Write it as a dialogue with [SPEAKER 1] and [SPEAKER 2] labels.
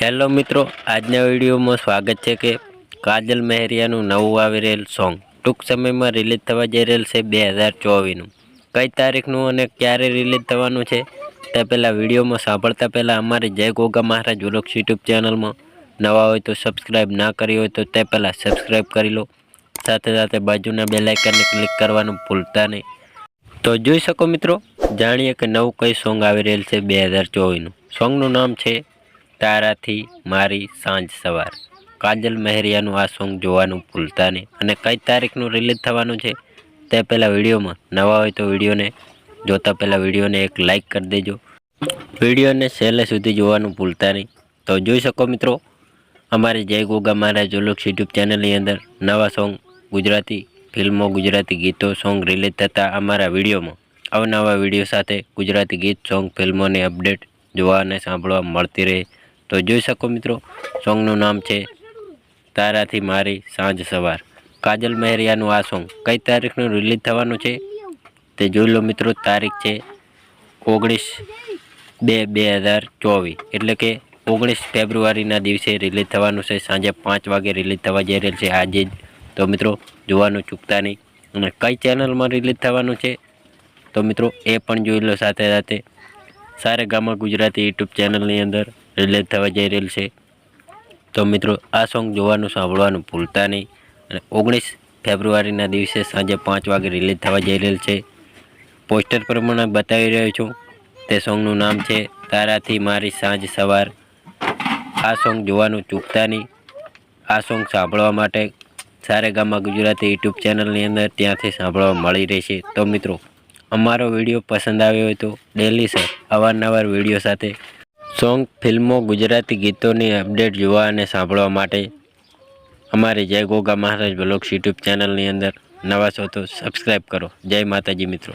[SPEAKER 1] Hello મિત્રો, આજના વિડીયોમાં સ્વાગત છે કે કાજલ મહેરિયાનું નવું આવી રહેલ સોંગ ટૂંક સમયમાં રિલીઝ થવા જઈ રહેલ છે બે હજાર ચોવીસનું. કઈ તારીખનું અને ક્યારે રિલીઝ થવાનું છે તે પહેલાં વિડીયોમાં સાંભળતા પહેલાં અમારી જય ગોગા મહારાજ ઉલક્ષ યુટ્યુબ ચેનલમાં નવા હોય તો સબસ્ક્રાઈબ ના કરી હોય તો તે પહેલાં સબસ્ક્રાઈબ કરી લો. સાથે સાથે બાજુના બે ક્લિક કરવાનું ભૂલતા નહીં. તો જોઈ શકો મિત્રો, જાણીએ કે નવું કઈ સોંગ આવી રહેલ છે બે હજાર ચોવીસનું. સોંગનું નામ છે તારાથી મારી સાંજ સવાર. કાજલ મહેરિયાનું આ સોંગ જોવાનું ભૂલતા નહીં. અને કઈ તારીખનું રિલીઝ થવાનું છે તે પહેલાં વિડીયોમાં. નવા હોય તો વિડીયોને જોતા પહેલાં વિડીયોને એક લાઇક કરી દેજો. વિડીયોને છેલ્લે સુધી જોવાનું ભૂલતા નહીં. તો જોઈ શકો મિત્રો, અમારી જય ગોગા મહારાજ જોલોક્સ યુટ્યુબ ચેનલની અંદર નવા સોંગ ગુજરાતી ફિલ્મો, ગુજરાતી ગીતો, સોંગ રિલીઝ થતા અમારા વિડીયોમાં. અવનવા વીડિયો સાથે ગુજરાતી ગીત, સોંગ, ફિલ્મોની અપડેટ જોવા અને સાંભળવા મળતી રહે. તો જોઈ શકો મિત્રો, સોંગનું નામ છે તારાથી મારી સાંજ સવાર. કાજલ મહેરિયાનું આ સોંગ કઈ તારીખનું રિલીઝ થવાનું છે તે જોઈ લો મિત્રો, તારીખ છે ઓગણીસ બે બે હજાર ચોવીસ. એટલે કે ઓગણીસ ફેબ્રુઆરીના દિવસે રિલીઝ થવાનું છે, સાંજે પાંચ વાગે રિલીઝ થવા જઈ રહેલ છે આજે જ. તો મિત્રો, જોવાનું ચૂકતા નહીં. અને કઈ ચેનલમાં રિલીઝ થવાનું છે તો મિત્રો, એ પણ જોઈ લો સાથે સાથે. સારે ગામા ગુજરાતી યુટ્યુબ ચેનલની અંદર. રિલીઝ થવા જઈ રહેલ છે. તો મિત્રો, આ સોંગ જોવાનું સાંભળવાનું ભૂલતા નહીં. અને ઓગણીસ ફેબ્રુઆરીના દિવસે સાંજે પાંચ વાગે રિલીઝ થવા જઈ રહેલ છે. પોસ્ટર પ્રમાણે બતાવી રહ્યો છું. તે સોંગનું નામ છે, તારાથી મારી સાંજ સવાર. આ સોંગ જોવાનું ચૂકતા નહીં. આ સોંગ સાંભળવા માટે સારેગામા ગુજરાતી યુટ્યુબ ચેનલની અંદર ત્યાંથી સાંભળવા મળી રહેશે તો મિત્રો, અમારો વીડિયો પસંદ આવ્યો હોય તો ડેલી સર, અવારનવાર વીડિયો સાથે સોંગ ફિલ્મો ગુજરાતી ગીતોની અપડેટ જોવા અને સાંભળવા માટે અમારી જય ગોગા મહારાજ બ્લોગ્સ યુટ્યુબ ચેનલની અંદર નવા છો તો સબસ્ક્રાઈબ કરો. જય માતાજી મિત્રો.